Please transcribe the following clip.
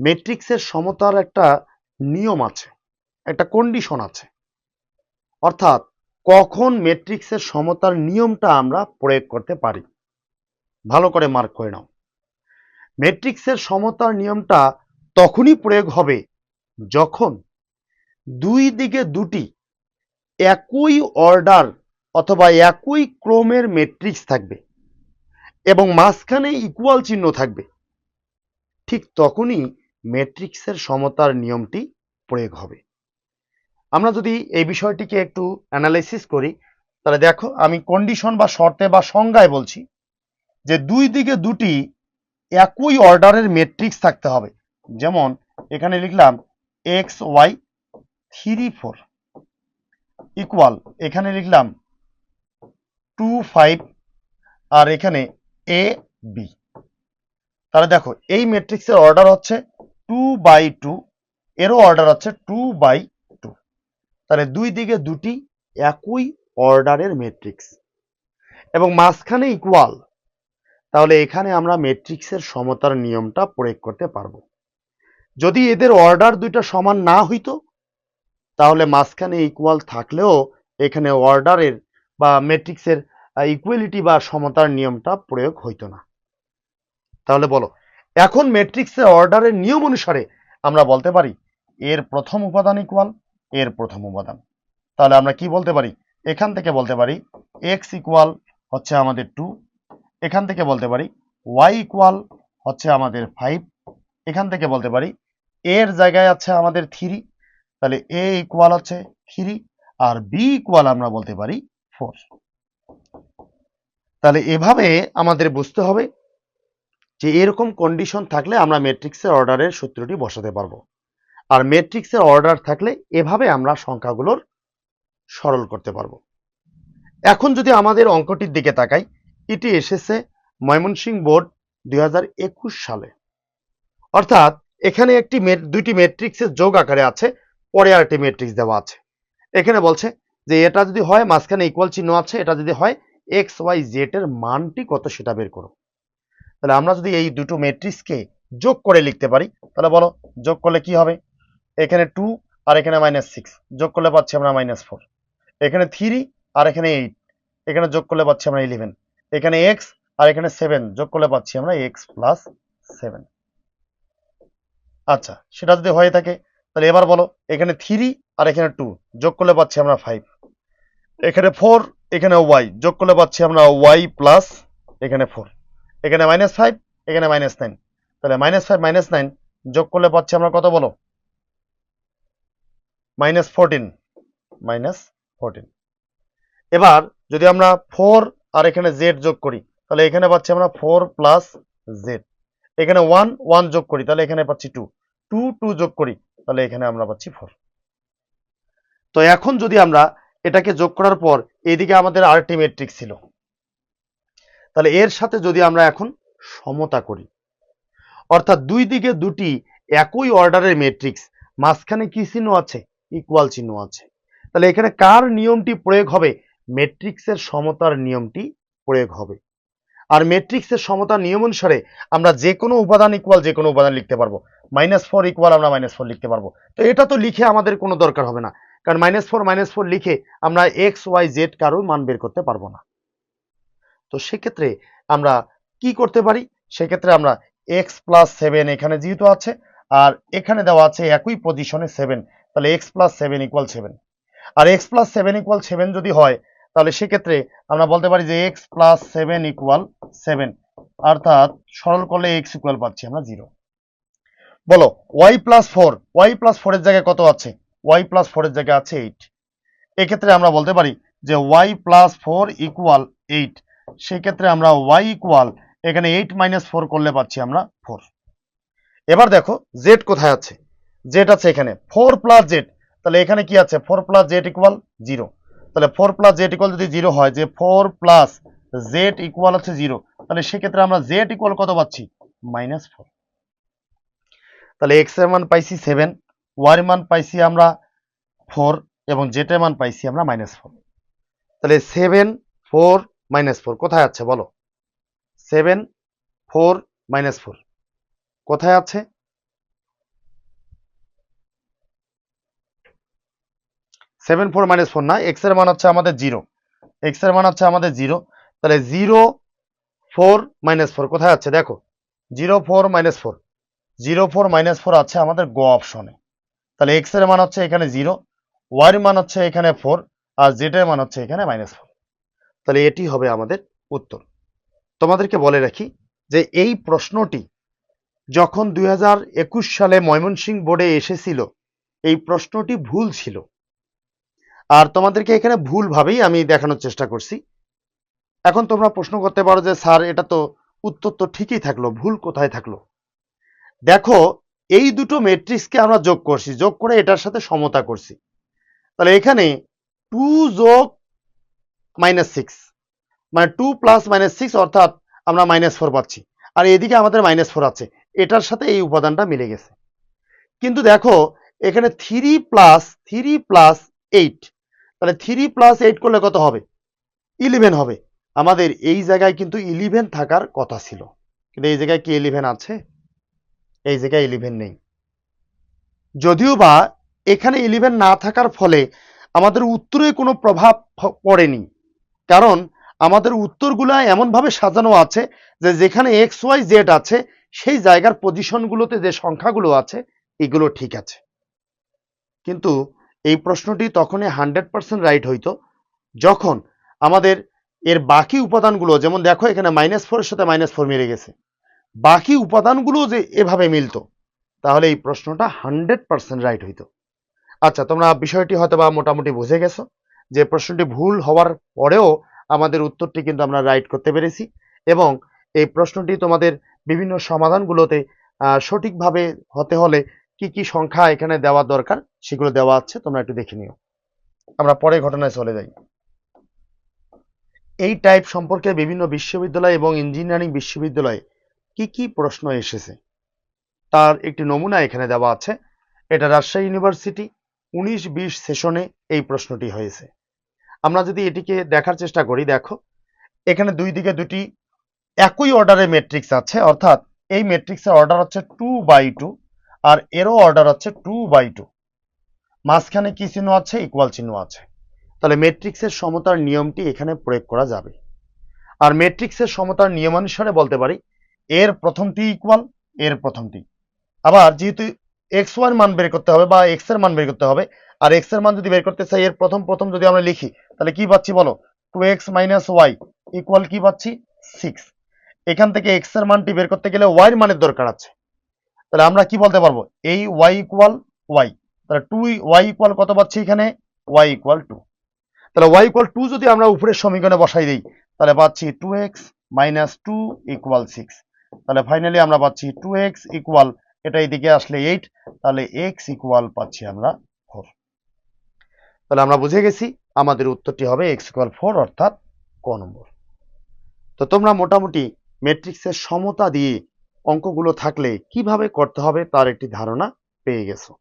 ম্যাট্রিক্সের সমতার একটা নিয়ম আছে, একটা কন্ডিশন আছে। অর্থাৎ কখন ম্যাট্রিক্সের সমতার নিয়মটা আমরা প্রয়োগ করতে পারি? ভালো করে মার্ক করে নাও। ম্যাট্রিক্সের সমতার নিয়মটা তখনই প্রয়োগ হবে যখন দুই দিকে দুটি একই অর্ডার অথবা একই ক্রমের ম্যাট্রিক্স থাকবে এবং মাঝখানে ইকুয়াল চিহ্ন থাকবে। ঠিক তখনই ম্যাট্রিক্সের সমতার নিয়মটি প্রয়োগ হবে। আমরা যদি এই বিষয়টিকে একটু অ্যানালাইসিস করি, তাহলে দেখো আমি কন্ডিশন বা শর্তে বা সংজ্ঞায় বলছি যে দুই দিকে দুটি একই অর্ডারের ম্যাট্রিক্স থাকতে হবে। যেমন এখানে লিখলাম x y three four equal এখানে লিখলাম টু ফাইভ আর এখানে এ বি তাহলে দেখো এই ম্যাট্রিক্সের অর্ডার হচ্ছে টু বাই টু এরও অর্ডার আছে টু বাই টু তাহলে দুই দিকে দুটি একই অর্ডারের ম্যাট্রিক্স এবং মাঝখানে ইকুয়াল তাহলে এখানে আমরা ম্যাট্রিক্সের সমতার নিয়মটা প্রয়োগ করতে পারব। যদি এদের অর্ডার দুইটা সমান না হইতো, তাহলে মাঝখানে ইকুয়াল থাকলেও এখানে অর্ডারের বা ম্যাট্রিক্সের ইকুয়ালিটি বা সমতার নিয়মটা প্রয়োগ হইতো না। তাহলে বলো। এখন ম্যাট্রিক্সের অর্ডারের নিয়ম অনুসারে আমরা বলতে পারি, এর প্রথম উপাদান ইকুয়াল এর প্রথম উপাদান। তাহলে আমরা কি বলতে পারি? এখান থেকে বলতে পারি এক্স ইকুয়াল হচ্ছে আমাদের টু এখান থেকে বলতে পারি ওয়াই ইকুয়াল হচ্ছে আমাদের ফাইভ এখান থেকে বলতে পারি, এর জায়গায় আছে আমাদের থ্রি তাহলে এ ইকুয়াল হচ্ছে থ্রি আর বি ইকুয়াল আমরা বলতে পারি ফোর তাহলে এভাবে আমাদের বুঝতে হবে যে এরকম কন্ডিশন থাকলে আমরা ম্যাট্রিক্সের অর্ডারের সূত্রটি বসাতে পারব। আর ম্যাট্রিক্সের অর্ডার থাকলে এভাবে আমরা সংখ্যাগুলোর সরল করতে পারব। এখন যদি আমাদের অঙ্কটির দিকে তাকাই এটি এসেছে ময়মনসিংহ বোর্ড দুই হাজার একুশ সালে। অর্থাৎ এখানে একটি দুইটি ম্যাট্রিক্সের যোগ আকারে আছে, পরে আরেকটি ম্যাট্রিক্স দেওয়া আছে। এখানে বলছে যে এটা যদি হয়, মাঝখানে ইকুয়াল চিহ্ন আছে, এটা যদি হয় এক্স ওয়াই জেড এর মানটি কত সেটা বের করো। তাহলে আমরা যদি এই দুটো ম্যাট্রিক্সকে যোগ করে লিখতে পারি, তাহলে বলো যোগ করলে কি হবে? এখানে টু আর এখানে মাইনাস সিক্স যোগ করলে পাচ্ছি আমরা মাইনাস ফোর এখানে থ্রি আর এখানে এইট এখানে যোগ করলে পাচ্ছি আমরা ইলেভেন এখানে এক্স আর এখানে সেভেন যোগ করলে পাচ্ছি আমরা এক্স প্লাস সেভেন আচ্ছা সেটা যদি হয়ে থাকে, তাহলে এবার বলো এখানে থ্রি আর এখানে টু যোগ করলে পাচ্ছি আমরা ফাইভ এখানে ফোর এখানে ওয়াই যোগ করলে পাচ্ছি আমরা ওয়াই প্লাস এখানে ফোর এখানে মাইনাস ফাইভ এখানে মাইনাস নাইন তাহলে মাইনাস ফাইভ মাইনাস নাইন যোগ করলে পাচ্ছি আমরা কত বলো? মাইনাস ফোরটিন মাইনাস ফোরটিন এবার যদি আমরা ফোর আর এখানে জেড যোগ করি, তাহলে এখানে পাচ্ছি আমরা ফোর প্লাস জেড এখানে ওয়ান ওয়ান যোগ করি, তাহলে এখানে পাচ্ছি টু টু টু যোগ করি, তাহলে এখানে আমরা পাচ্ছি ফোর তো এখন যদি আমরা এটাকে যোগ করার পর, এদিকে আমাদের আরেকটি ম্যাট্রিক্স ছিল। তাহলে এর সাথে যদি আমরা এখন সমতা করি, অর্থাৎ দুই দিকে দুটি একই অর্ডারের ম্যাট্রিক্স মাঝখানে কি চিহ্ন আছে? ইকুয়াল চিহ্ন আছে। তাহলে এখানে কার নিয়মটি প্রয়োগ হবে? ম্যাট্রিক্সের সমতার নিয়মটি প্রয়োগ হবে। আর ম্যাট্রিক্সের সমতার নিয়ম অনুসারে আমরা যে কোনো উপাদান ইকুয়াল যে কোনো উপাদান লিখতে পারব। মাইনাস ফোর ইকুয়াল আমরা মাইনাস ফোর লিখতে পারব। তো এটা তো লিখে আমাদের কোনো দরকার হবে না। কারণ মাইনাস ফোর মাইনাস ফোর লিখে আমরা এক্স ওয়াই জেড কারোর মান বের করতে পারব না। তো সেক্ষেত্রে আমরা কি করতে পারি? সেক্ষেত্রে আমরা এক্স প্লাস সেভেন এখানে যেহেতু আছে, আর এখানে দেওয়া আছে একই পজিশনে সেভেন তাহলে x plus seven equal seven আর x plus seven equal seven যদি হয়, তাহলে সেক্ষেত্রে আমরা বলতে পারি যে x plus seven equal seven অর্থাৎ সরল করলে এক্স ইকুয়াল পাচ্ছি আমরা জিরো বলো y plus four y plus ফোরের জায়গায় কত আছে? ওয়াই প্লাস ফোরের জায়গায় আছে এইট এক্ষেত্রে আমরা বলতে পারি যে y plus four equal eight সেক্ষেত্রে আমরা ওয়াই ইকুয়াল এখানে এইট মাইনাস ফোর করলে পাচ্ছি আমরা ফোর এবার দেখো জেড কোথায় আছে? জেড আছে এখানে। ফোর প্লাস জেড তাহলে এখানে কি আছে? Four plus z equal zero তাহলে ফোর প্লাস জেড ইকুয়াল যদি জিরো হয়, যে ফোর প্লাস জেড ইকুয়াল হচ্ছে জিরো তাহলে সেক্ষেত্রে আমরা জেড ইকুয়াল কত পাচ্ছি? মাইনাস ফোর তাহলে এক্সের মান পাইছি সেভেন ওয়াই মান পাইছি আমরা ফোর এবং জেড এর মান পাইছি আমরা মাইনাস ফোর তাহলে সেভেন ফোর মাইনাস ফোর কোথায় আছে বলো? সেভেন ফোর মাইনাস ফোর কোথায় আছে? সেভেন ফোর মাইনাস ফোর না এক্স মান হচ্ছে আমাদের জিরো এক্স মান হচ্ছে আমাদের জিরো তাহলে জিরো ফোর মাইনাস ফোর কোথায় আছে? দেখো zero four minus four zero four minus four আছে আমাদের গ অপশনে তাহলে এক্সের মান হচ্ছে এখানে জিরো ওয়ার মান হচ্ছে এখানে ফোর আর জেড এর মান হচ্ছে এখানে মাইনাস ফোর তাহলে এটি হবে আমাদের উত্তর। তোমাদেরকে বলে রাখি যে এই প্রশ্নটি যখন দুই হাজার একুশ সালে ময়মনসিংহ বোর্ডে এসেছিল, এই প্রশ্নটি ভুল ছিল। আর তোমাদেরকে এখানে ভুলভাবেই আমি দেখানোর চেষ্টা করছি। এখন তোমরা প্রশ্ন করতে পারো যে, স্যার, এটা তো উত্তর তো ঠিকই থাকল, ভুল কোথায় থাকল? দেখো, এই দুটো ম্যাট্রিক্সকে আমরা যোগ করছি, যোগ করে এটার সাথে সমতা করছি। তাহলে এখানে টু যোগ মাইনাস সিক্স মানে টু প্লাস মাইনাস সিক্স অর্থাৎ আমরা মাইনাস ফোর পাচ্ছি। আর এদিকে আমাদের মাইনাস ফোর আছে। এটার সাথে এই উপাদানটা মিলে গেছে। কিন্তু দেখো, এখানে three plus three plus eight তাহলে থ্রি প্লাস এইট করলে কত হবে? ইলেভেন হবে। আমাদের এই জায়গায় কিন্তু ইলেভেন থাকার কথা ছিল। কিন্তু এই জায়গায় কি ইলেভেন আছে? এই জায়গায় ইলেভেন নেই। যদিও বা এখানে ইলেভেন না থাকার ফলে আমাদের উত্তরে কোনো প্রভাব পড়েনি। কারণ আমাদের উত্তরগুলো এমনভাবে সাজানো আছে যে যেখানে এক্স ওয়াই জেড আছে, সেই জায়গার পজিশনগুলোতে যে সংখ্যাগুলো আছে, এগুলো ঠিক আছে। কিন্তু এই প্রশ্নটি তখনই হান্ড্রেড পার্সেন্ট রাইট হইতো, যখন আমাদের এর বাকি উপাদানগুলো, যেমন দেখো এখানে মাইনাস ফোরের সাথে মাইনাস ফোর মিলে গেছে, বাকি উপাদানগুলো যে এভাবে মিলতো, তাহলে এই প্রশ্নটা হান্ড্রেড পার্সেন্ট রাইট হইতো। আচ্ছা তোমরা বিষয়টি হয়তো বা মোটামুটি বুঝে গেছো। যে প্রশ্নটি ভুল হওয়ার পরেও আমাদের উত্তরটি কিন্তু আমরা রাইট করতে পেরেছি এবং এই প্রশ্নটি তোমাদের বিভিন্ন সমাধানগুলোতে সঠিকভাবে হতে হলে কি কি সংখ্যা এখানে দেওয়া দরকার সেগুলো দেওয়া আছে, তোমরা একটু দেখে নিও। আমরা পরে ঘটনায় চলে যাই। এই টাইপ সম্পর্কে বিভিন্ন বিশ্ববিদ্যালয় এবং ইঞ্জিনিয়ারিং বিশ্ববিদ্যালয়ে কি কি প্রশ্ন এসেছে? তার একটি নমুনা এখানে দেওয়া আছে। এটা রাজশাহী ইউনিভার্সিটি উনিশ বিশ সেশনে এই প্রশ্নটি হয়েছে। আমরা যদি এটিকে দেখার চেষ্টা করি, দেখো, এখানে দুই দিকে দুটি একই অর্ডারে ম্যাট্রিক্স আছে, অর্থাৎ এই ম্যাট্রিক্সের অর্ডার হচ্ছে টু বাই টু আর এরও অর্ডার হচ্ছে টু বাই টু মাঝখানে কি চিহ্ন আছে? ইকুয়াল চিহ্ন আছে। তাহলে ম্যাট্রিক্সের সমতার নিয়মটি এখানে প্রয়োগ করা যাবে। আর ম্যাট্রিক্সের সমতার নিয়মানুসারে বলতে পারি, এর প্রথমটি ইকুয়াল এর প্রথমটি। আবার যেহেতু এক্স ওয়ান মান বের করতে হবে বা এক্সের মান বের করতে হবে। আর এক্সের মান যদি বের করতে চাই, এর প্রথম প্রথম যদি আমরা লিখি, তাহলে কি পাচ্ছি বলো? Two x minus y equal কি পাচ্ছি? সিক্স এখান থেকে এক্সের মানটি বের করতে গেলে ওয়াই এর মানের দরকার আছে। তাহলে আমরা কি বলতে পারব? এই ওয়াই ইকুয়াল ওয়াই তাহলে টু ওয়াই ইকুয়াল কত পাচ্ছি এখানে? ওয়াই ইকুয়াল টু তাহলে ওয়াই ইকুয়াল টু যদি আমরা উপরের সমীকরণে বসাই দিই, তাহলে পাচ্ছি two x minus two equal six তাহলে ফাইনালি আমরা পাচ্ছি টু এক্স ইকুয়াল এটা এইদিকে আসলে এইট তাহলে এক্স ইকুয়াল পাচ্ছি আমরা ফোর তাহলে আমরা বুঝে গেছি আমাদের উত্তরটি হবে এক্স ইকুয়াল ফোর অর্থাৎ ক নম্বর। তো তোমরা মোটামুটি ম্যাট্রিক্সের সমতা দিয়ে অঙ্কগুলো থাকলে কীভাবে করতে হবে তার একটি ধারণা পেয়ে গেছো।